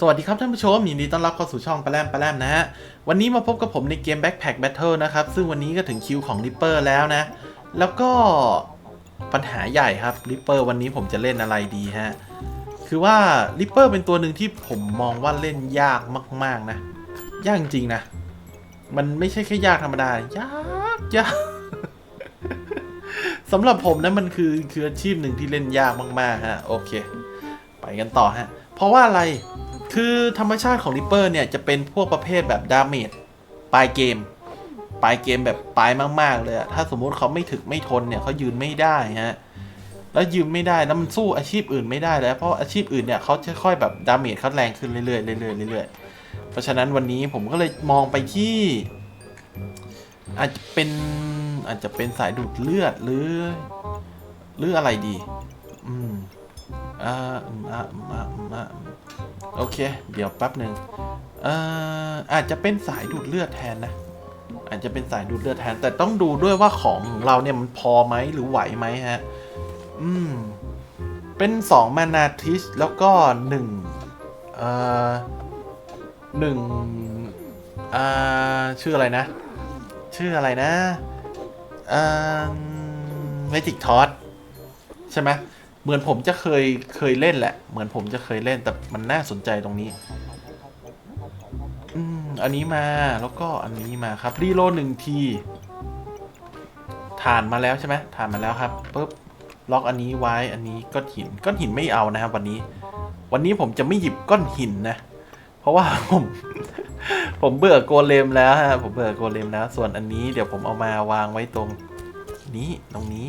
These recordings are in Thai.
สวัสดีครับท่านผู้ชมยินดีต้อนรับเข้าสู่ช่องปลาแรมปลาแรมนะฮะ วันนี้มาพบกับผมในเกม Backpack Battle นะครับ ซึ่งวันนี้ก็ถึงคิวของ Ripper แล้วนะ แล้วก็ปัญหาใหญ่ครับ Ripper วันนี้ผมจะเล่นอะไรดีฮะ คือว่า Ripper เป็นตัวหนึ่งที่ผมมองว่าเล่นยากมาก ๆ นะ ยากจริงๆนะ มันไม่ใช่แค่ยากธรรมดา ยากยากสำหรับผมนะมันคือคืออาชีพหนึ่งที่เล่นยากมากๆฮะ โอเค ไปกันต่อฮะ เพราะว่าอะไร คือธรรมชาติของริปเปอร์เนี่ย จะเป็นพวกประเภทแบบดาเมจปลายเกม ปลายเกมแบบปลายมาก ๆ เลยอะถ้าสมมุติเขาไม่ถึกไม่ทนเนี่ยเขายืนไม่ได้ฮะแล้วยืนไม่ได้แล้วมันสู้อาชีพอื่นไม่ได้แล้วเพราะอาชีพอื่นเนี่ยเขาจะค่อยแบบดาเมจเขาแรงขึ้นเรื่อยๆเรื่อยๆเรื่อยๆเพราะฉะนั้นวันนี้ผมก็เลยมองไปที่ อาจจะเป็นอาจจะเป็นสายดูดเลือดหรือ หรืออะไรดี อืม อ่อมามามาโอเค เดี๋ยวแป๊บหนึ่งเอ่ออาจจะเป็นสายดูดเลือดแทนนะ อาจจะเป็นสายดูดเลือดแทน แต่ต้องดูด้วยว่าของเราเนี่ยมันพอไหมหรือไหวไหมฮะ อืม เป็นสองมานาทิสแล้วก็หนึ่งเอ่อหนึ่งอ่าชื่ออะไรนะ ชื่ออะไรนะเอ่อเมจิกทอสใช่ไหม เหมือนผมจะเคยเคยเล่นแหละ เหมือนผมจะเคยเล่นแต่มันน่าสนใจตรงนี้อืมอันนี้มาแล้วก็อันนี้มาครับรีโหลดหนึ่งทีฐานมาแล้วใช่ไหมฐานมาแล้วครับปุ๊บล็อกอันนี้ไว้อันนี้ก้อนหินก้อนหินไม่เอานะครับ วันนี้ วันนี้ผมจะไม่หยิบก้อนหินนะ เพราะว่าผมผมเบื่อโกเลมแล้วฮะผมเบื่อโกเลมแล้ว ส่วนอันนี้เดี๋ยวผมเอามาวางไว้ตรง นี้ตรงนี้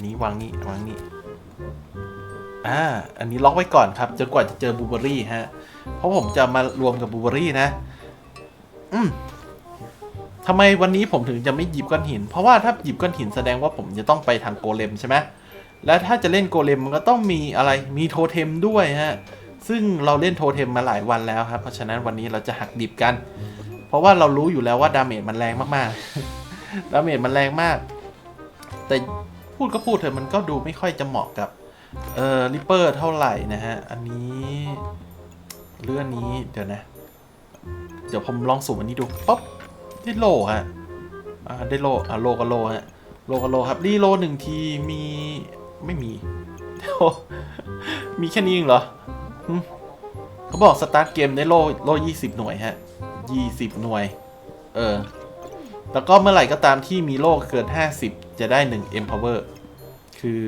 นนี้วางนี่วางนี่ อ่า อันนี้ล็อกไว้ก่อนครับ จนกว่าจะเจอบูเบอรี่ฮะ เพราะผมจะมารวมกับบูเบอรี่นะ อืมทำไมวันนี้ผมถึงจะไม่หยิบก้อนหิน เพราะว่าถ้าหยิบก้อนหินแสดงว่าผมจะต้องไปทางโกเลมใช่ไหมและถ้าจะเล่นโกเลมมันก็ต้องมีอะไร มีโทเทมด้วยฮะ ซึ่งเราเล่นโทเทมมาหลายวันแล้วครับ เพราะฉะนั้นวันนี้เราจะหักดิบกัน เพราะว่าเรารู้อยู่แล้วว่าดาเมจมันแรงมากๆ ดาเมจมันแรงมาก แต่ พูดก็พูดเถอะมันก็ดูไม่ค่อยจะเหมาะกับเอ่อริปเปอร์เท่าไหร่นะฮะ อันนี้เรื่องนี้เดี๋ยวนะ เดี๋ยวผมลองสุ่มอันนี้ดูป๊อปได้โลฮะอ่าได้โลอ่าโลกับโลฮะโลกับโลครับรีโลหนึ่งทีมีไม่มีมีแค่นี้เองเหรอเขาบอกสตาร์ทเกมได้โลโลยี่สิบหน่วยฮะยี่สิบหน่วย เออ แล้วก็เมื่อไหร่ก็ตามที่มีโลเกินห้าสิบจะได้หนึ่ง empower คือ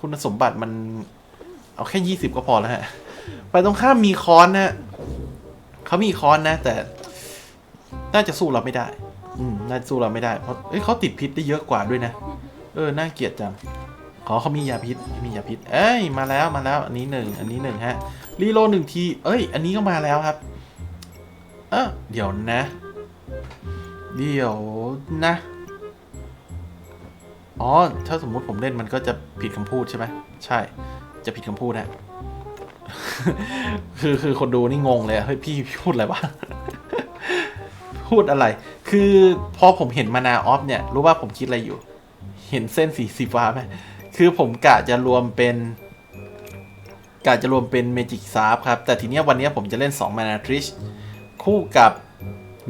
คุณสมบัติมันเอาแค่ยี่สิบก็พอแล้วฮะ ไปตรงข้ามมีคอนนะเขามีคอนนะ แต่ น่าจะสู้เราไม่ได้ อืม น่าจะสู้เราไม่ได้ เพราะเอ้ยเขาติดพิษได้เยอะกว่าด้วยนะ เออ น่าเกลียดจัง ขอเขามียาพิษ มียาพิษ เอ้ย มาแล้ว มาแล้ว อันนี้หนึ่ง อันนี้หนึ่งฮะ รีโลหนึ่งที เอ้ย อันนี้ก็มาแล้วครับ เออเดี๋ยวนะ เดี๋ยวนะ อ๋อ ถ้าสมมุติผมเล่นมันก็จะผิดคำพูดใช่ไหม ใช่ จะผิดคำพูดนะ คือคือคนดูนี่งงเลยอะเฮ้ยพี่พูดอะไรวะ พูดอะไร คือพอผมเห็นมานาออฟเนี่ย รู้ว่าผมคิดอะไรอยู่ เห็นเส้นสีสีฟ้าไหม คือผมกะจะรวมเป็นกะจะรวมเป็นเมจิกซาร์ครับ แต่ทีเนี้ยวันเนี้ยผมจะเล่น2มานาทริชคู่กับ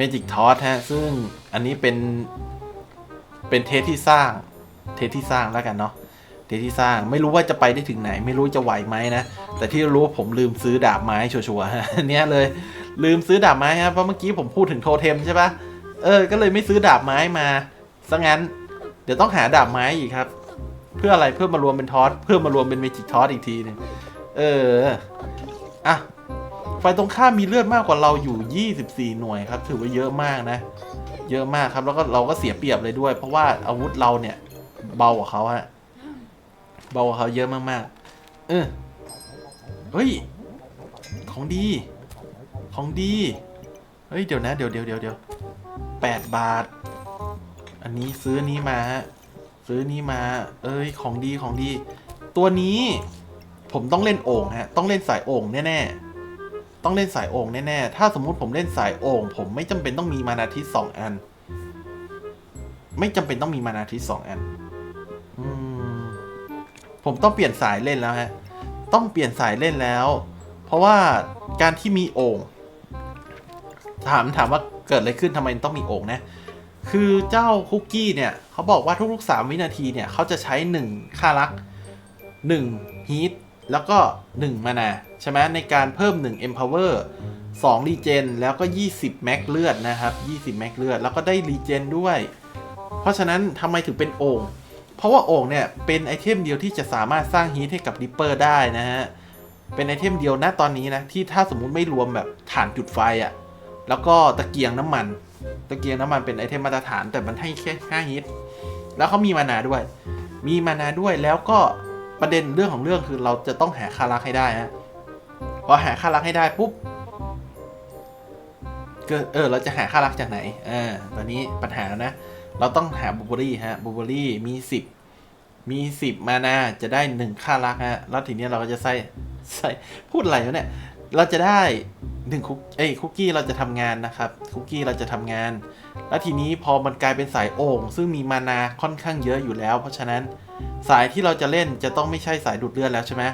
เมจิกทอสฮะ ซึ่งอันนี้เป็น เป็นเทสที่สร้าง เทสที่สร้างแล้วกันเนาะ เทสที่สร้าง ไม่รู้ว่าจะไปได้ถึงไหน ไม่รู้จะไหวไหมนะ แต่ที่รู้ผมลืมซื้อดาบไม้ชัวร์ๆฮะอันเนี้ยเลย ลืมซื้อดาบไม้ครับ เพราะเมื่อกี้ผมพูดถึงโทเทมใช่ปะเออ ก็เลยไม่ซื้อดาบไม้มาซะงั้น เดี๋ยวต้องหาดาบไม้อีกครับ เพื่ออะไร เพื่อมารวมเป็นทอส เพื่อมารวมเป็นเมจิกทอสอีกทีหนึงเออ อะ ไฟตรงข้ามมีเลือดมากกว่าเราอยู่ 24 หน่วยครับ ถือว่าเยอะมากนะ เยอะมากครับ แล้วก็เราก็เสียเปรียบเลยด้วย เพราะว่าอาวุธเราเนี่ย เบากว่าเขาฮะ เบากว่าเขาเยอะมากๆ เออ เฮ้ย ของดี ของดี เฮ้ย เดี๋ยวนะ เดี๋ยวเดี๋ยวเดี๋ยวเดี๋ยวแปดบาท อันนี้ซื้อนี้มาฮะ ซื้อนนี้มา เอ้ย ของดี ของดี ตัวนี้ ผมต้องเล่นโอ่งฮะ ต้องเล่นสายโอ่งแน่ๆ ต้องเล่นสายโอ่งแน่ๆ ถ้าสมมุติผมเล่นสายโอ่งผมไม่จำเป็นต้องมีมานาทิสสองอัน ไม่จำเป็นต้องมีมานาทิสสองอันผมต้องเปลี่ยนสายเล่นแล้วฮะ ต้องเปลี่ยนสายเล่นแล้วเพเพราะว่าการที่มีโอ่งถามถามว่าเกิดอะไรขึ้นทำไมต้องมีโอ่งนะ คือเจ้าคุกกี้เนี่ยเขาบอกว่าทุกๆ3วินาทีเนี่ยเขาจะใช้ 1 ค่ารัก1ฮีท แล้วก็ 1 มานาใช่ไหมในการเพิ่ม 1 empower 2รีเจนแล้วก็ 20 แม็กเลือดนะครับ 20 แม็กเลือด แล้วก็ได้รีเจนด้วย เพราะฉะนั้นทำไมถึงเป็นโอ่งเพราะว่าโอ่งเนี่ย เป็นไอเทมเดียวที่จะสามารถสร้างฮีทให้กับริปเปอร์ได้นะฮะ เป็นไอเทมเดียวนะตอนนี้นะ ที่ถ้าสมมุติไม่รวมแบบฐานจุดไฟอะ่ะ แล้วก็ตะเกียงน้ำมัน ตะเกียงน้ำมันเป็นไอเทมมาตรฐานแต่มันให้แค่5ฮิตแล้วเขามีมานาด้วย มีมานาด้วยแล้วก็ ประเด็นเรื่องของเรื่องคือเราจะต้องหาค่ารักให้ได้ฮะพอหาค่ารักให้ได้ปุ๊บเกิดเออเราจะหาค่ารักจากไหนอ่าตอนนี้ปัญหานะ เราต้องหาบูเบอรี่ฮะบูเบอรี่มี10มี10มานาจะได้1ค่ารักฮะ แล้วทีนี้เราก็จะใส่ใส่พูดอะไรวะเนี่ย เราจะได้หนึ่งคุกเอ้ยคุกกี้เราจะทำงานนะครับคุกกี้เราจะทำงาน แล้วทีนี้พอมันกลายเป็นสายโอ่งซึ่งมีมานาค่อนข้างเยอะอยู่แล้ว เพราะฉะนั้นสายที่เราจะเล่นจะต้องไม่ใช่สายดูดเลือดแล้วใช่ไหม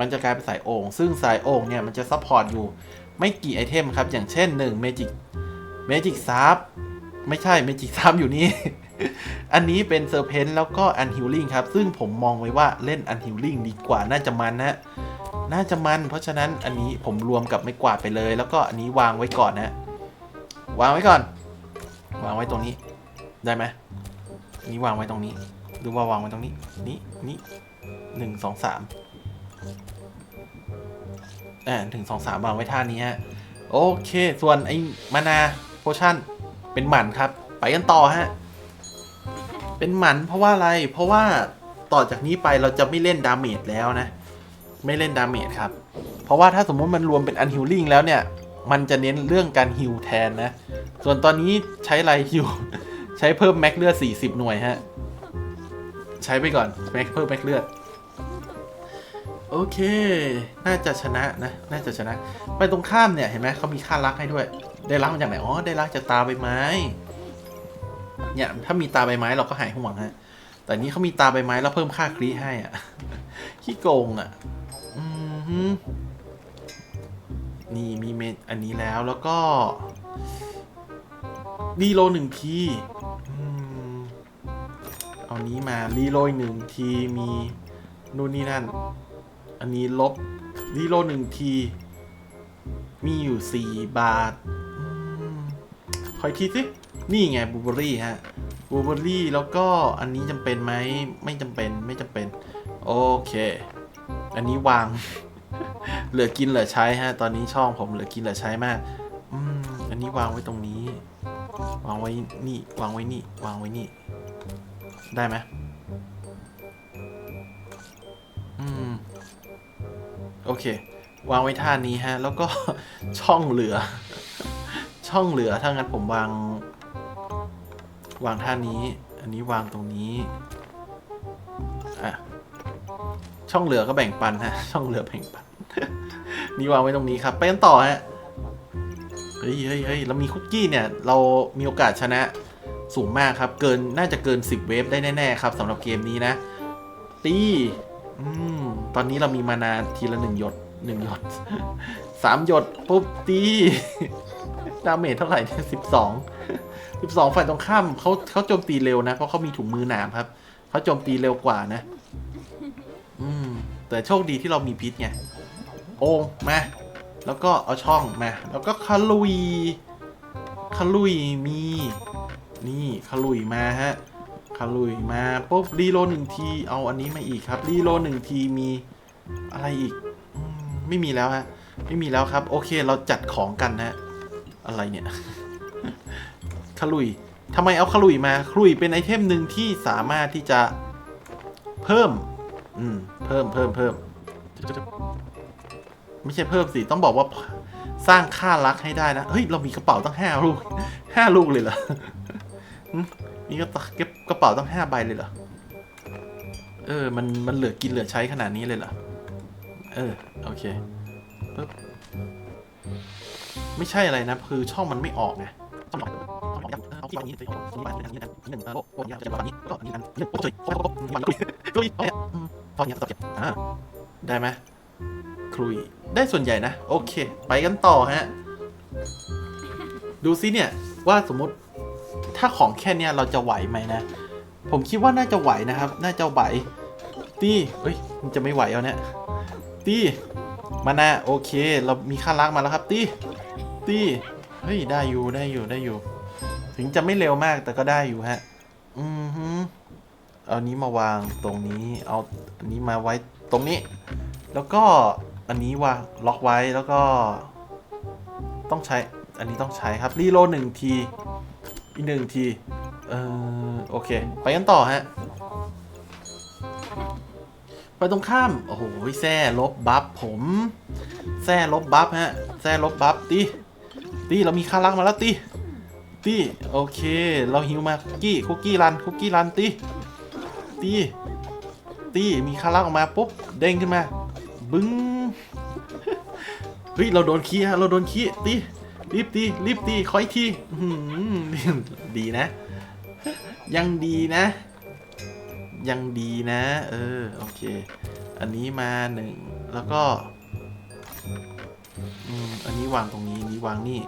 มันจะกลายเป็นสายโอ่งซึ่งสายโอ่งเนี่ยมันจะซัพพอร์ตอยู่ไม่กี่ไอเทมครับ อย่างเช่น1 Magic Magic s a r p ไม่ใช่ Magic s a r p อยู่นี่ อันนี้เป็นเซอร์เพนแล้วก็อันฮิลลิ่งครับ ซึ่งผมมองไว้ว่าเล่นอันฮิลลิ่งดีกว่าน่าจะมันนะ น่าจะมัน เพราะฉะนั้นอันนี้ผมรวมกับไม่กวาดไปเลย แล้วก็อันนี้วางไว้ก่อนนะ วางไว้ก่อน วางไว้ตรงนี้ ได้ไหมนี้วางไว้ตรงนี้ หรือว่าวางไว้ตรงนี้ นี่นี่หนึ่งสองสามอ่าถึงสองสามวางไว้ท่านี้ฮะ โอเค ส่วนไอ้มานาโพชั่น เป็นหมันครับ ไปกันต่อฮะ เป็นหมันเพราะว่าอะไร เพราะว่าต่อจากนี้ไปเราจะไม่เล่นดาเมจแล้วนะ ไม่เล่นดาเมจครับ เพราะว่าถ้าสมมติมันรวมเป็นอันฮิลลิ่งแล้วเนี่ย มันจะเน้นเรื่องการฮิลแทนนะ ส่วนตอนนี้ใช้ไรฮิลใช้เพิ่มแม็กเลือด 40 หน่วยฮะ ใช้ไปก่อนแม็กเพิ่มแม็กเลือด โอเค น่าจะชนะนะ น่าจะชนะ ไปตรงข้ามเนี่ยเห็นไหมเขามีค่ารักให้ด้วย ได้รักมาจากไหน อ๋อ ได้รักจากตาใบไม้ เนี่ยถ้ามีตาใบไม้เราก็หายห่วงฮะ แต่นี้เขามีตาใบไม้แล้วเพิ่มค่าครีให้อะขี้โกงอะ ฮึนี่มีเมนอันนี้แล้วแล้วก็รีโลหนึ่งทีเอานี้มารีโลหนึ่งทีมีนู่นนี่นั่น อันนี้ลบรีโลหนึ่งที มีอยู่สี่บาทอืมขออีกทีสิ นี่ไงบูเบอรี่ฮะบูเบอรี่แล้วก็อันนี้จำเป็นไหม ไม่จำเป็นไม่จำเป็น โอเค อันนี้วาง เหลือกินเหลือใช้ฮะ ตอนนี้ช่องผมเหลือกินเหลือใช้มาก อืม อันนี้วางไว้ตรงนี้ วางไว้นี่ วางไว้นี่ วางไว้นี่ ได้ไหมอืม โอเค วางไว้ท่านี้ฮะ แล้วก็ช่องเหลือ ช่องเหลือ ถ้างั้นผมวาง วางท่านี้ อันนี้วางตรงนี้ อะ ช่องเหลือก็แบ่งปันฮะ ช่องเหลือแบ่งปัน นี่วางไว้ตรงนี้ครับ ไปกันต่อฮะ เฮ้ยเฮ้ยเฮ้ยเรามีคุกกี้เนี่ย เรามีโอกาสชนะสูงมากครับ เกิน น่าจะเกิน 10 เวฟได้แน่ ๆ ครับสำหรับเกมนี้นะ ตีอืมตอนนี้เรามีมานาทีละหนึ่งหยดหนึ่งหยดสามหยด ปุ๊บ ตีดาเมจเท่าไหร่เนี่ยสิบสองสิบสองฝ่ายตรงข้ามเขาเขาโจมตีเร็วนะ เพราะเขามีถุงมือหนามครับ เขาโจมตีเร็วกว่านะ แต่โชคดีที่เรามีพิษไง โอ่งมา แล้วก็เอาช่องมา แล้วก็คาลุยคาลุยมี นี่คาลุยมาฮะคาลุยมาปุ๊บรีโลหนึ่งที เอาอันนี้มาอีกครับรีโลหนึ่งทีมีอะไรอีกไม่มีแล้วฮะไม่มีแล้วครับ โอเคเราจัดของกันนะ อะไรเนี่ยคาลุยทำไมเอาคาลุยมาคาลุยเป็นไอเทมหนึ่งที่สามารถที่จะเพิ่ม อืม เพิ่มเพิ่มเพิ่มไม่ใช่เพิ่มสิ ต้องบอกว่าสร้างค่ารักให้ได้นะ เฮ้ย เรามีกระเป๋าตั้งห้าลูกห้าลูกเลยเหรอมีกระเป๋าก็บกระเป๋าตั้งห้าใบเลยเหรอ เออ มัน มันเหลือกินเหลือใช้ขนาดนี้เลยเหรอ เออ โอเคปึ๊บไม่ใช่อะไรนะ คือช่องมันไม่ออกไงช่องมันช่องมันเอาที่วางอย่างนี้เอาที่วางอย่างนี้หนึ่งโอ้โหอย่างจะวางอย่างนี้ก็อันนี้อันหนึ่งโอ้ยโอ้ยโอ้ยมันลุยลุยเนี่ยพออ ย่างนี้ก็เก็บอ่าได้ไหมคลุยได้ส่วนใหญ่นะ โอเค ไปกันต่อฮะ ดูซิเนี่ย ว่าสมมติถ้าของแค่เนี้ยเราจะไหวไหมนะ ผมคิดว่าน่าจะไหวนะครับ น่าจะไหวตีเอ้ยมันจะไม่ไหวเอาเนี่ยตีมานาโอเค เรามีค่ารักมาแล้วครับตีตีเฮ้ยได้อยู่ได้อยู่ได้อยู่ ถึงจะไม่เร็วมากแต่ก็ได้อยู่ฮะ อือฮึ เอานี้มาวางตรงนี้ เอาอันนี้มาไว้ตรงนี้ แล้วก็อันนี้วางล็อกไว้แล้วก็ ต้องใช้ อันนี้ต้องใช้ครับ รีโลหนึ่งที อีกหนึ่งที เออโอเค ไปกันต่อฮะ ไปตรงข้าม โอ้โหแซ่ลบบัฟผมแซ่ลบบัฟฮะแซ่ลบบัฟตีตีเรามีค่ารักมาแล้วตีตีโอเค เราฮิวมาคุกกี้คุกกี้รันคุกกี้รันตี ตี ตี มีคารักออกมาปุ๊บ เด้งขึ้นมา บึ้ง เฮ้ย เราโดนขี้ฮะ เราโดนขี้ ตี รีบตี รีบตีขออีกทีดีนะ ยังดีนะ ยังดีนะ เออ โอเค อันนี้มาหนึ่ง แล้วก็อืมอันนี้วางตรงนี้ นี้วางนี่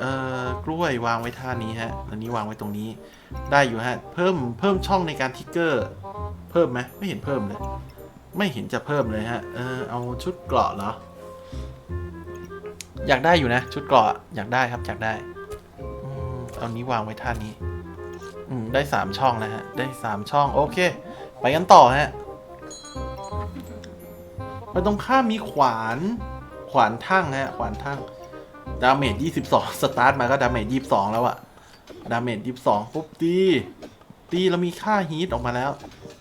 เอ่อกล้วยวางไว้ท่านี้ฮะ อันนี้วางไว้ตรงนี้ ได้อยู่ฮะ เพิ่มเพิ่มช่องในการทิกเกอร์ เพิ่มไหมไม่เห็นเพิ่มเลย ไม่เห็นจะเพิ่มเลยฮะ เออเอาชุดเกราะเหรอ อยากได้อยู่นะ ชุดเกราะอยากได้ครับอยากได้อเอานี้วางไว้ท่านี้ อืมได้สามช่องแล้วฮะ ได้สามช่อง โอเค ไปกันต่อฮะไปตรงข้ามมีขวาน ขวานทั่งฮะ ขวานทั่ง ดาเมจ22 สตาร์ทมาก็ดาเมจ22 แล้วอะดาเมจ22 ปุ๊บตี ตีเรามีค่าฮีทออกมาแล้ว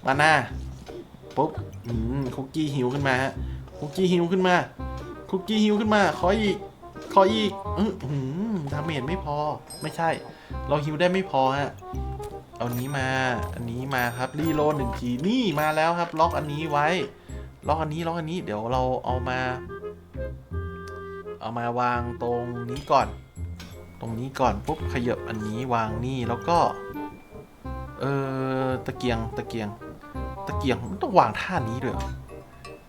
มาหน้า ปุ๊บ อืม คุกกี้ฮิวขึ้นมาฮะ คุกกี้ฮิวขึ้นมา คุกกี้ฮิวขึ้นมา ขออีก ขออีก อือหือดาเมจไม่พอ ไม่ใช่ เราฮิวได้ไม่พอฮะ เอานี้มา อันนี้มาครับรีโลดหนึ่งที นี่มาแล้วครับ ล็อกอันนี้ไว้ ล็อกอันนี้ ล็อกอันนี้ เดี๋ยวเราเอามา เอามาวางตรงนี้ก่อน ตรงนี้ก่อนปุ๊บขยับอันนี้วางนี่แล้วก็ เออตะเกียงตะเกียง ตะเกียงมันต้องวางท่านี้ด้วย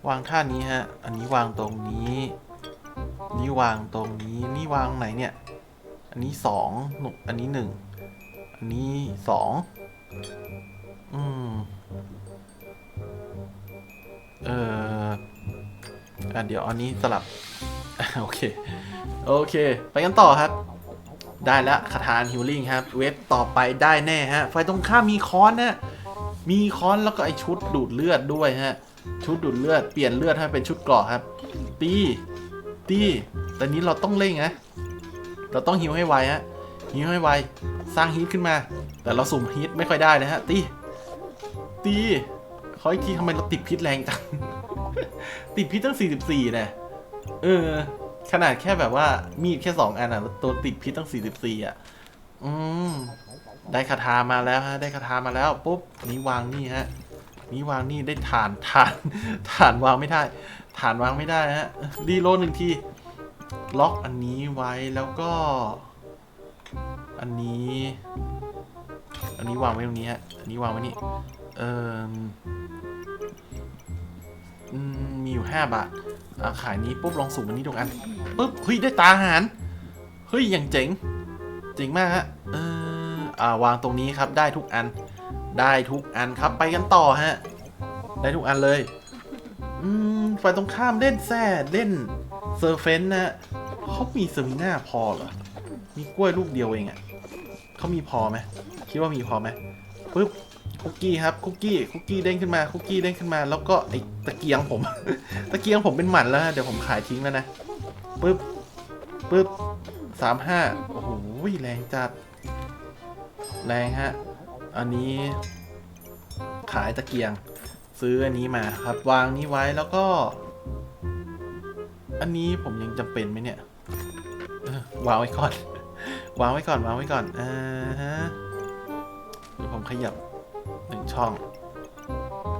วางท่านี้ฮะ อันนี้วางตรงนี้ นี่วางตรงนี้นี่วางไหนเนี่ย อันนี้สองอันนี้หนึ่งอันนี้สองอืมเอออะเดี๋ยวอันนี้สลับ โอเค โอเค ไปกันต่อครับ ได้แล้วคาถานฮิลลิ่งครับ เวฟต่อไปได้แน่ฮะ ไฟตรงข้ามมีค้อนนะ มีค้อนแล้วก็ไอชุดดูดเลือดด้วยฮะ ชุดดูดเลือด เปลี่ยนเลือดให้เป็นชุดเกราะครับ ตี ตี แต่นี้เราต้องเร่งนะ เราต้องฮิวให้ไวฮะ ฮิวให้ไว สร้างฮีทขึ้นมา แต่เราสุ่มฮีทไม่ค่อยได้นะฮะ ตี ตีขออีกทีทำไมเราติดพิษแรงจัง ติดพิษตั้ง 44เนี่ย เออ ขนาดแค่แบบว่ามีดแค่สองอันอะแล้วตัวติดพิษตั้ง44อะ อืม ได้คาถามาแล้วฮะ ได้คาถามาแล้วปุ๊บนี้วางนี่ฮะ นี้วางนี่ได้ฐานฐานฐานวางไม่ได้ฐานวางไม่ได้ฮะ ดีโลหนึ่งที ล็อกอันนี้ไว้แล้วก็ อันนี้ อันนี้วางไว้ตรงนี้ฮะ อันนี้วางไว้นี่ เออมีอยู่ห้าบาท อะขายนี้ปุ๊บลองสุ่มอันนี้ตรงอันปุ๊บเฮ้ยได้ตาอาหารเฮ้ยอย่างเจ๋งเจ๋งมากฮะเอออ่าวางตรงนี้ครับได้ทุกอัน ได้ทุกอันครับไปกันต่อฮะ ได้ทุกอันเลยอืมฝ่ายตรงข้ามเล่นแซ่เล่นเซอร์เฟนนะฮะเขามีสมิน่าพอเหรอมีกล้วยลูกเดียวเองอะ่ะเขามีพอไหมคิดว่ามีพอไหมปุ๊บ คุกกี้ครับคุกกี้คุกกี้เด้งขึ้นมาคุกกี้เด้งขึ้นมา แล้วก็ไอตะเกียงผม ตะเกียงผมเป็นหมันแล้วฮะเดี๋ยวผมขายทิ้งแล้วนะปึ๊บปึ๊บสามห้าโอ้โหแรงจัด แรงฮะ อันนี้ ขายตะเกียง ซื้ออันนี้มาครับวางนี้ไว้แล้วก็ อันนี้ผมยังจำเป็นไหมเนี่ยวางไว้ก่อน วางไว้ก่อนวางไว้ก่อนอ่าฮะเดี๋ยวผมขยับ หนึ่งช่อง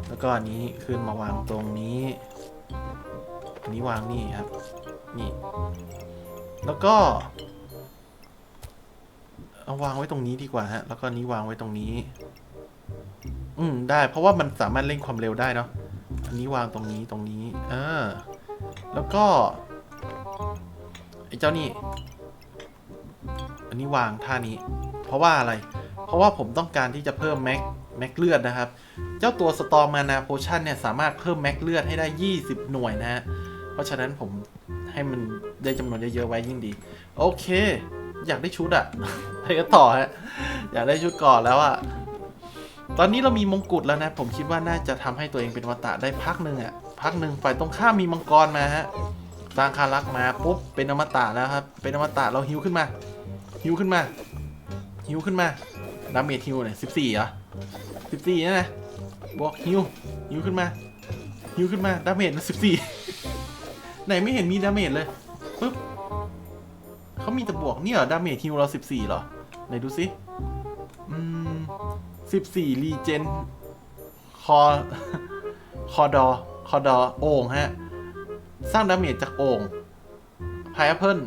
แล้วก็อันนี้ขึ้นมาวางตรงนี้อันนี้วางนี่ครับ นี่ แล้วก็เอาวางไว้ตรงนี้ดีกว่าฮะ แล้วก็นี้วางไว้ตรงนี้ อืม ได้ เพราะว่ามันสามารถเร่งความเร็วได้เนาะ อันนี้วางตรงนี้ตรงนี้ เออ แล้วก็ไอ้เจ้านี่ อันนี้วางท่านี้ เพราะว่าอะไร เพราะว่าผมต้องการที่จะเพิ่มแม็ก แม็กเลือดนะครับ เจ้าตัวสตอมานาโพชั่นเนี่ยสามารถเพิ่มแม็กเลือดให้ได้ 20 หน่วยนะฮะ เพราะฉะนั้นผมให้มันได้จำนวนเยอะๆไว้ยิ่งดี โอเค อยากได้ชุดอะไปกันต่อฮะ อยากได้ชุดก่อนแล้วอะตอนนี้เรามีมงกุฎแล้วนะ ผมคิดว่าน่าจะทำให้ตัวเองเป็นอวตาได้พักหนึ่งอะพักหนึ่งฝ่ายตรงข้ามมีมังกรมาฮะสร้างคารักมาปุ๊บเป็นอมตะแล้วครับ เป็นอมตะเราฮิวขึ้นมาฮิวขึ้นมาฮิวขึ้นมาดาเมจฮิวเนี่ยสิบสี่เหรอ สิบสี่นะนะบวกฮิวฮิวขึ้นมาฮิวขึ้นมาดาเมจสิบสี่ไหนไม่เห็นมีดาเมจเลยปุ๊บเขามีแต่บวกเนี่ยเหรอดาเมจฮิวเราสิบสี่เหรอไหนดูสิอืมสิบสี่รีเจนคอคอดอคอดอโอ่งฮะ สร้างดาเมจจากโอ่งพายแอปเปิล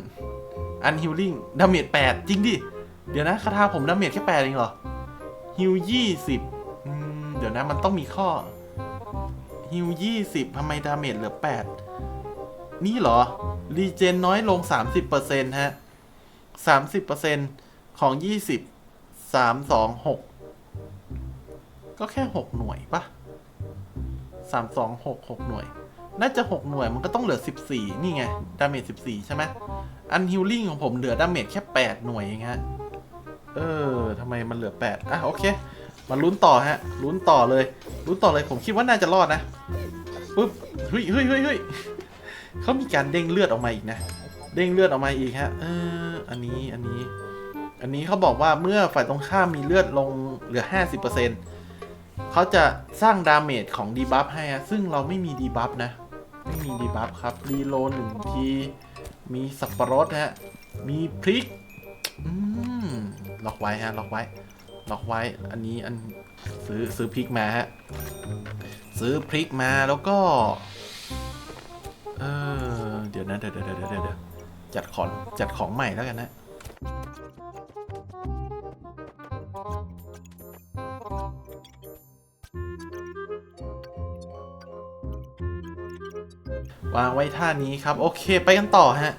อันฮิลลิ่งดาเมจแปดจริงดิ เดี๋ยวนะคาถาผมดาเมจแค่แปดเองเหรอฮิลยี่สิบ ดี๋ยวนะมันต้องมีข้อฮิลยี่สิบทำไมดาเมจเหลือแปดนี่เหรอ รีเจนน้อยลง30%ฮะ30%ของ20 3 2 6ก็แค่6หน่วยปะ3 2 6 6หกหกหน่วย น่าจะ6หน่วยมันก็ต้องเหลือ14นี่ไง ดาเมจ14ใช่ไหมอันฮิลลิ่งของผมเหลือดาเมจแค่8หน่วยเองฮะ เออทำไมมันเหลือ8อะโอเค มาลุ้นต่อฮะ ลุ้นต่อเลย ลุ้นต่อเลย ผมคิดว่าน่าจะรอดนะปุ๊บ เฮ้ยเฮ้ยเฮ้ยเฮ้ยเขามีการเด้งเลือดออกมาอีกนะ เด้งเลือดออกมาอีกฮะ เออ อันนี้ อันนี้ อันนี้เขาบอกว่าเมื่อฝ่ายตรงข้ามมีเลือดลงเหลือ 50%เขาจะสร้างดาเมจของดีบัฟให้ฮะ ซึ่งเราไม่มีดีบัฟนะ ไม่มีดีบัฟครับ รีโลหนึ่งที มีสับปะรดฮะ มีพริก อืม ล็อกไว้ฮะ ล็อกไว้ ล็อกไว้ อันนี้อันซื้อซื้อพริกมาฮะ ซื้อพริกมาแล้วก็ เออ เดี๋ยวนะเดี๋ยวเดี๋ยวเดี๋ยวเดี๋ยวจัดของจัดของใหม่แล้วกันนะวางไว้ท่านี้ครับ โอเค ไปกันต่อฮะ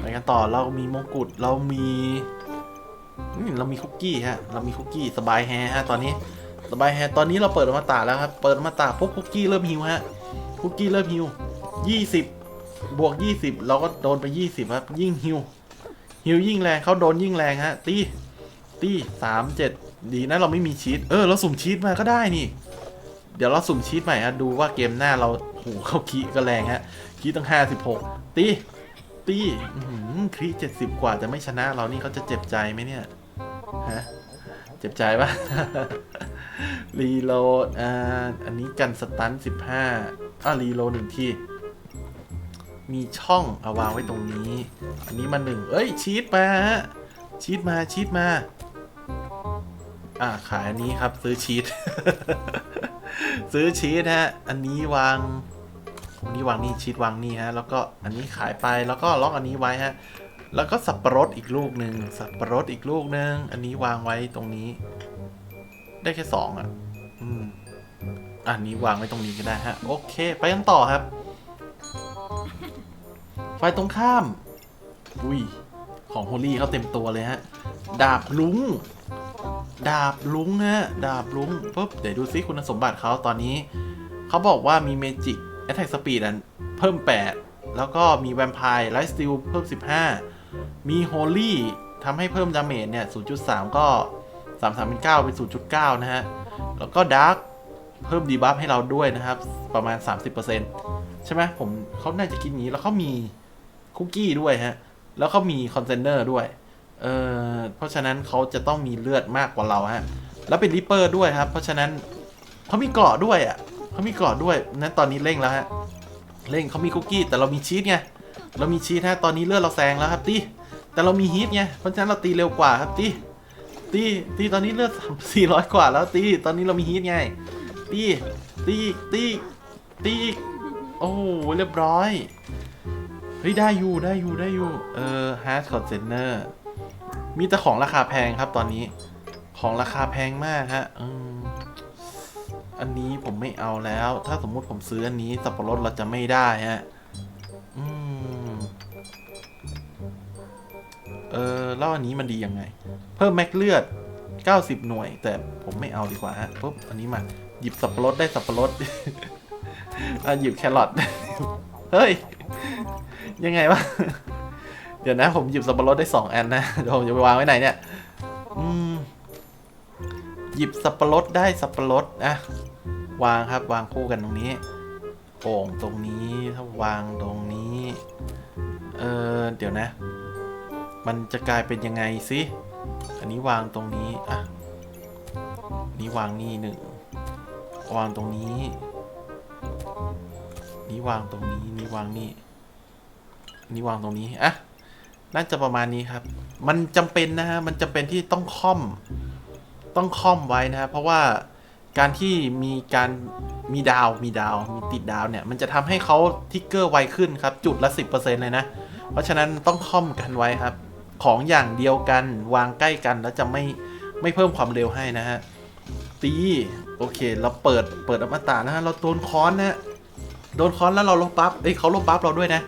ไปกันต่อเรามีมงกุฎเรามี เรามีคุกกี้ฮะ เรามีคุกกี้สบายแฮะฮะตอนนี้ สบายแฮะตอนนี้เราเปิดอมตะแล้วครับ เปิดอมตะปุ๊บคุกกี้เริ่มฮิวฮะ คุกกี้เริ่มฮิวยี่สิบบวกยี่สิบเราก็โดนไปยี่สิบครับ ยิ่งฮิวฮิวยิ่งแรงเขาโดนยิ่งแรงฮะ ตีตีสามเจ็ดดีนะเราไม่มีชีตเออเราสุ่มชีตมาก็ได้นี่ เดี๋ยวเราสุ่มชีตใหม่ฮะดูว่าเกมหน้าเราโหเข้าคีก็แรงฮะคีตั้งห้าสิบหกตีตีอื้อหือคีเจ็ดสิบกว่าจะไม่ชนะเรานี่เขาจะเจ็บใจไหมเนี่ย ฮะ เจ็บใจปะรีโหลด อ่า อันนี้กันสตันสิบห้าอะรีโหลดหนึ่งที่มีช่องเอาวางไว้ตรงนี้ อันนี้มาหนึ่ง เอ้ย ชีตมาฮะ ชีตมา ชีตมา อ่า ขายอันนี้ครับ ซื้อชีตซื้อชีสฮะ อันนี้วางอันนี้วางนี่ชีสวางนี่ฮะ แล้วก็อันนี้ขายไป แล้วก็ล็อกอันนี้ไว้ฮะ แล้วก็สับปะรดอีกลูกหนึ่งสับปะรดอีกลูกหนึ่งอันนี้วางไว้ตรงนี้ ได้แค่สองอะ อืม อันนี้วางไว้ตรงนี้ก็ได้ฮะ โอเค ไปกันต่อครับไฟตรงข้าม อุ้ย ของโฮลี่เขาเต็มตัวเลยฮะ ดาบลุง ดาบลุงฮะ ดาบลุงปุ๊บ เดี๋ยวดูซิคุณสมบัติเขาตอนนี้ เขาบอกว่ามีเมจิกแอตแทกสปีดเพิ่ม 8 แล้วก็มีแวมไพร์ไลฟ์สติลเพิ่ม 15 มีโฮลี่ทำให้เพิ่มดาเมจเนี่ย 0.3 ก็ 3 3เป็น9เป็น 0.9 นะฮะ แล้วก็ดาร์กเพิ่มดีบัฟให้เราด้วยนะครับ ประมาณ 30%ใช่ไหมผมเขาน่าจะคิดอย่างนี้แล้วเขามีคุกกี้ด้วยฮะ แล้วเขามีคอนเทนเนอร์ด้วย เออเพราะฉะนั้นเขาจะต้องมีเลือดมากกว่าเราฮะ แล้วเป็นริปเปอร์ด้วยครับ เพราะฉะนั้นเขามีเกราะด้วยอะเขามีเกราะด้วยนั้นตอนนี้เร่งแล้วฮะ เร่งเขามีคุกกี้แต่เรามีชีสไง เรามีชีสฮะตอนนี้เลือดเราแซงแล้วครับตีแต่เรามีฮีทไงเพราะฉะนั้นเราตีเร็วกว่าครับตีตีตีตอนนี้เลือดสี่ร้อยกว่าแล้วตีตอนนี้เรามีฮีทไงตีตีตีตีโอ้เรียบร้อยเฮ้ยได้อยู่ได้อยู่ได้อยู่เออฮาร์ดคอนเทนเนอร์มีแต่ของราคาแพงครับตอนนี้ของราคาแพงมากฮะอืมอันนี้ผมไม่เอาแล้ว ถ้าสมมุติผมซื้ออันนี้สับปะรดเราจะไม่ได้ฮะ เออแล้วอันนี้มันดียังไง เพิ่มแม็กเลือด 90 หน่วย แต่ผมไม่เอาดีกว่าฮะปุ๊บอันนี้มา หยิบสับปะรดได้สับปะรดอะหยิบแครอทเฮ้ย ยังไงวะ เดี๋ยวนะ ผมหยิบสับปะรดได้สองอันนะเดี๋ยวผมจะไปวางไว้ไหนเนี่ยอืมหยิบสับปะรดได้สับปะรดอะวางครับวางคู่กันตรงนี้โป่งตรงนี้ถ้าวางตรงนี้ เออเดี๋ยวนะ มันจะกลายเป็นยังไงสิอันนี้วางตรงนี้อะนี่วางนี่หนึ่งวางตรงนี้ นี่วางตรงนี้นี่วางนี่นี่วางตรงนี้อะน่าจะประมาณนี้ครับ มันจำเป็นนะฮะมันจำเป็นที่ต้องค่อม ต้องค่อมไว้นะฮะเพราะว่าการที่มีการมีดาวมีดาวมีติดดาวเนี่ย มันจะทำให้เขาทิกเกอร์ไวขึ้นครับ จุดละ 10%เลยนะ เพราะฉะนั้นต้องค่อมกันไว้ครับ ของอย่างเดียวกันวางใกล้กันแล้วจะไม่ไม่เพิ่มความเร็วให้นะฮะ ตี โอเค เราเปิดเปิดอมตะนะฮะ เราโดนค้อนนะ โดนค้อนแล้วเราลบบัฟเอ้ยเขาลบบัฟเราด้วยนะ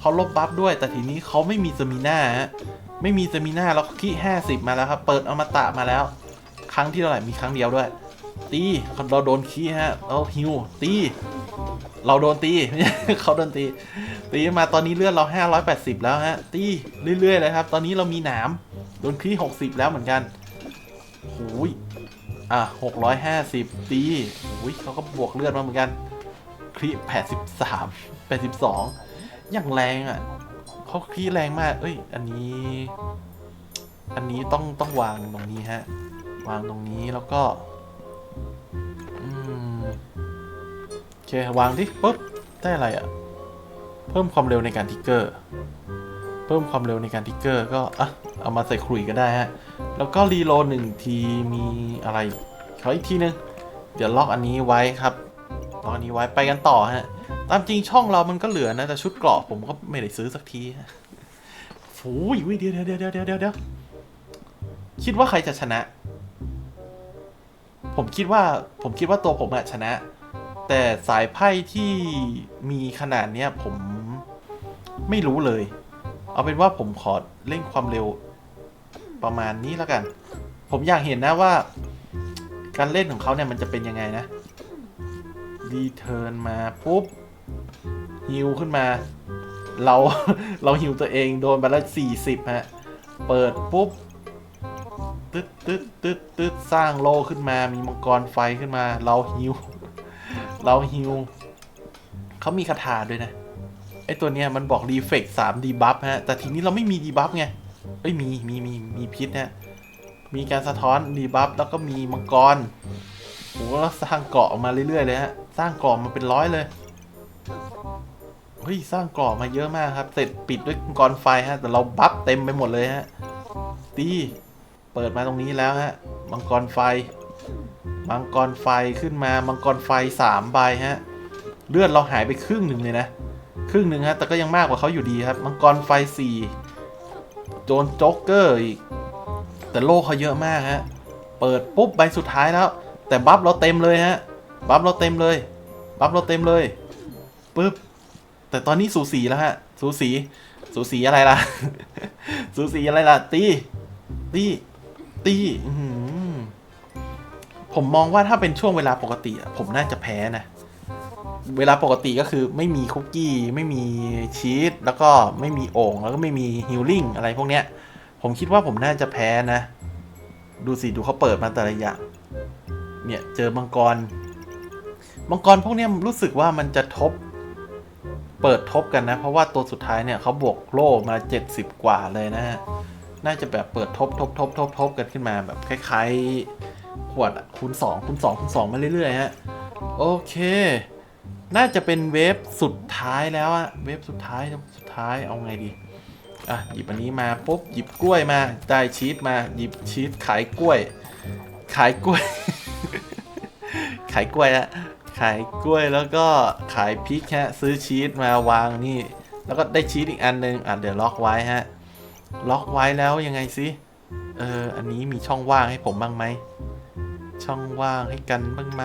เขาลบบัฟด้วย แต่ทีนี้เขาไม่มีสมิน่าฮะไม่มีสมิน่าแล้วขี้ห้าสิบมาแล้วครับ เปิดอมตะมาแล้ว ครั้งที่เท่าไหร่มีครั้งเดียวด้วย ตีเราโดนขี้ฮะเราฮิวตี เราโดนตี เขาโดนตี ตีมาตอนนี้เลือดเรา 580 แล้วฮะ ตีเรื่อยๆเลยครับ ตอนนี้เรามีหนามโดนขี้60 แล้วเหมือนกันหูยอะ650 ตีหูยเขาก็บวกเลือดมาเหมือนกันครี83 82 อย่างแรงอะเขาครีแรงมาก เอ้ย อันนี้ อันนี้ต้องต้องวางตรงนี้ฮะ วางตรงนี้แล้วก็ เค วางที่ปุ๊บ ได้อะไรอะ่ะ เพิ่มความเร็วในการทิกเกอร์ เพิ่มความเร็วในการทิกเกอร์ก็อะเอามาใส่ขลุ่ยก็ได้ฮะ แล้วก็รีโหลดหนึ่งทีมีอะไรขออีกทีนึง เดี๋ยวล็อกอันนี้ไว้ครับ ล็อกอันนี้ไว้ไปกันต่อฮะ ตามจริงช่องเรามันก็เหลือนะ แต่ชุดเกราะผมก็ไม่ได้ซื้อสักทีฮะโอ้ยเดี๋ยวเดี๋ยวเดี๋ยวเดี๋ยวเดี๋ยวเดี๋ยวคิดว่าใครจะชนะ ผมคิดว่าผมคิดว่าตัวผมอะชนะ แต่สายไพ่ที่มีขนาดเนี้ยผมไม่รู้เลย เอาเป็นว่าผมขอเร่งความเร็วประมาณนี้แล้วกัน ผมอยากเห็นนะว่า การเล่นของเขาเนี่ยมันจะเป็นยังไงนะรีเทิร์นมาปุ๊บฮิวขึ้นมา เราเราฮิวตัวเองโดนไปแล้วสี่สิบฮะ เปิดปุ๊บตึ๊ดตึ๊ดตึ๊ดตึ๊ดสร้างโลขึ้นมามีมังกรไฟขึ้นมา เราฮิว เราฮิวเขามีคาถาด้วยนะ ไอตัวเนี้ยมันบอกรีเฟกสามดีบัฟฮะ แต่ทีนี้เราไม่มีดีบัฟไงเอ้ยมีมีมีมีพิษฮะมีการสะท้อนดีบัฟแล้วก็มีมังกรโหแล้วสร้างเกาะออกมาเรื่อยๆเลยฮะ สร้างเกาะมาเป็นร้อยเลย เฮ้ยสร้างเกาะมาเยอะมากครับ เสร็จปิดด้วยมังกรไฟฮะ แต่เราบัฟเต็มไปหมดเลยฮะ ตี เปิดมาตรงนี้แล้วฮะ มังกรไฟ มังกรไฟขึ้นมา มังกรไฟสามใบฮะ เลือดเราหายไปครึ่งหนึ่งเลยนะ ครึ่งหนึ่งฮะ แต่ก็ยังมากกว่าเขาอยู่ดีครับ มังกรไฟสี่โจนโจ๊กเกอร์อีก แต่โลกเขาเยอะมากฮะ เปิดปุ๊บใบสุดท้ายแล้ว แต่บัฟเราเต็มเลยฮะ บัฟเราเต็มเลย บัฟเราเต็มเลย ปึ๊บ แต่ตอนนี้สูสีแล้วฮะ สูสี สูสีอะไรล่ะ สูสีอะไรล่ะ ตี ตี ตี อื ผมมองว่าถ้าเป็นช่วงเวลาปกติผมน่าจะแพ้นะ เวลาปกติก็คือไม่มีคุกกี้ ไม่มีชีสแล้วก็ไม่มีโอ่งแล้วก็ไม่มีฮิลลิ่งอะไรพวกเนี้ย ผมคิดว่าผมน่าจะแพ้นะ ดูสิดูเขาเปิดมาแต่ละอย่างเนี่ยเจอมังกร มังกรพวกเนี้ยรู้สึกว่ามันจะทบ เปิดทบกันนะ เพราะว่าตัวสุดท้ายเนี่ยเขาบวกโล่มา 70 กว่าเลยนะฮะ น่าจะแบบเปิดทบทบทบทบทบกันขึ้นมาแบบคล้ายๆ ขวดอะคูณ2คูณ2คูณ2มาเรื่อยๆฮะโอเค น่าจะเป็นเวฟสุดท้ายแล้วอะเวฟสุดท้ายสุดท้ายเอาไงดีอะหยิบอันนี้มาปุ๊บหยิบกล้วยมาได้ชีสมาหยิบชีสขายกล้วย ขายกล้วย ขายกล้วยอะขายกล้วยแล้วก็ขายพริกฮะซื้อชีสมาวางนี่ แล้วก็ได้ชีสอีกอันหนึงอะเดี๋ยวล็อกไว้ฮะล็อกไว้แล้วยังไงสิเอออันนี้มีช่องว่างให้ผมบ้างไหม ช่องว่างให้กันบ้างไหม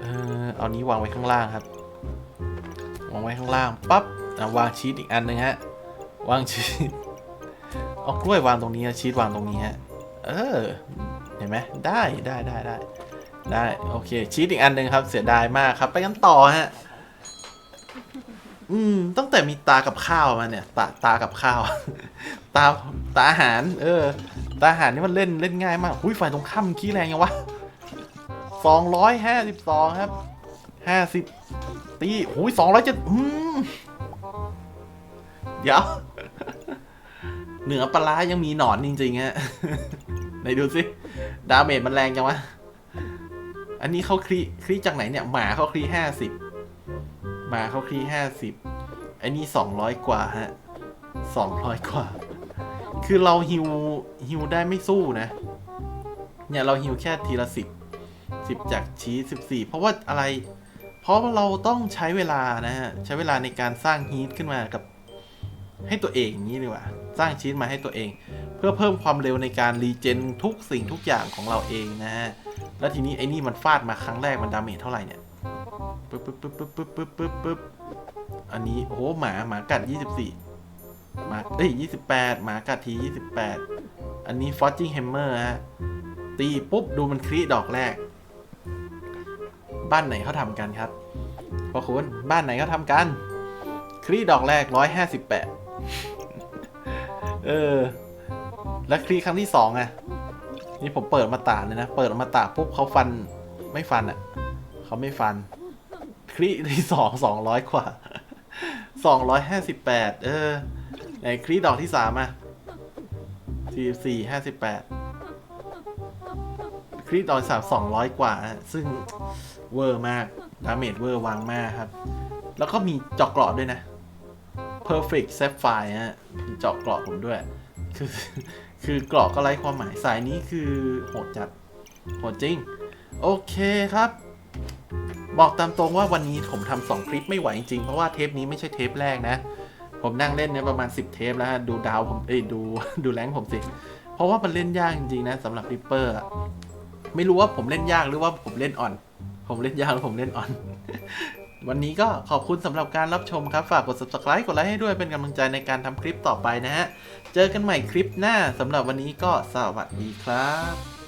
เออเอานี้วางไว้ข้างล่างครับ วางไว้ข้างล่างปั๊บวางชีสอีกอันหนึ่งฮะ วางชีสเอากล้วยวางตรงนี้นะชีสวางตรงนี้ฮะ เออ เห็นไหมได้ได้ได้ได้ได้โอเคชีสอีกอันหนึ่งครับ เสียดายมากครับ ไปกันต่อฮะ อืมตั้งแต่มีตากับข้าวมาเนี่ย ตาตากับข้าว ตาตาอาหาร เออ ตาอาหารนี่มันเล่นเล่นง่ายมากอุ้ยฝ่ายตรงข้ามขี้แรงยังวะสองร้อยห้าสิบสองครับห้าสิบตีโอ้ยสองร้อยเจ็ดเดี๋ยว เหนือปลาร้ายังมีหนอนจริงๆฮะไหนดูสิดาเมจมันแรงจังวะ อันนี้เขาคลีคลีจากไหนเนี่ย หมาเขาคลีห้าสิบหมาเขาคลีห้าสิบอันนี้สองร้อยกว่าฮะสองร้อยกว่า คือเราฮิวฮิวได้ไม่สู้นะ เนี่ยเราฮิวแค่ทีละสิบสิบจากชีสิบสี่เพราะว่าอะไร เพราะว่าเราต้องใช้เวลานะฮะ ใช้เวลาในการสร้างฮีทขึ้นมากับให้ตัวเองอย่างนี้ดีกว่า สร้างชีตมาให้ตัวเอง เพื่อเพิ่มความเร็วในการรีเจนทุกสิ่งทุกอย่างของเราเองนะฮะ แล้วทีนี้ไอ้นี่มันฟาดมาครั้งแรกมันดาเมจเท่าไหร่เนี่ยปึ๊บปึ๊บปึ๊บปึ๊บปึ๊บปึ๊บปึ๊บอันนี้โอ้หมาหมากัด 24 หมาเอ้ย28หมากัดที28อันนี้ Forging Hammer ฮะ ตีปุ๊บ ดูมันครีดอกแรก บ้านไหนเขาทำกันครับพอคุณบ้านไหนเขาทำกัน ครีดอกแรก158เออ แล้วครีครั้งที่สองอะนี่ผมเปิดมาตาเลยนะ เปิดมาตาปุ๊บเขาฟันไม่ฟันอะเขาไม่ฟัน ครีที่สองสองร้อยกว่าสองร้อยห้าสิบแปดเออ ไหนครีดอกที่สามอะสี่สี่ห้าสิบแปดครีดอกสามสองร้อยกว่า ซึ่งเวอร์มาก ดาเมจเวอร์วางมากครับ แล้วก็มีเจาะเกราะด้วยนะ perfect sapphire ฮะมีเจาะเกราะผมด้วย คือ คือเกราะก็ไร้ความหมาย สายนี้คือโหดจัด โหดจริง โอเคครับบอกตามตรงว่าวันนี้ผมทำสองคลิปไม่ไหวจริง เพราะว่าเทปนี้ไม่ใช่เทปแรกนะ ผมนั่งเล่นเนี่ยประมาณ 10 เทปแล้วฮะดูดาวผมเอ้ยดูดูแรงผมสิ เพราะว่ามันเล่นยากจริงๆนะสำหรับริปเปอร์ไม่รู้ว่าผมเล่นยากหรือว่าผมเล่นอ่อน ผมเล่นยากหรือผมเล่นอ่อน วันนี้ก็ขอบคุณสำหรับการรับชมครับ ฝากกด subscribe กดไลค์ให้ด้วยเป็นกำลังใจในการทำคลิปต่อไปนะฮะ เจอกันใหม่คลิปหน้าสำหรับวันนี้ก็สวัสดีครับ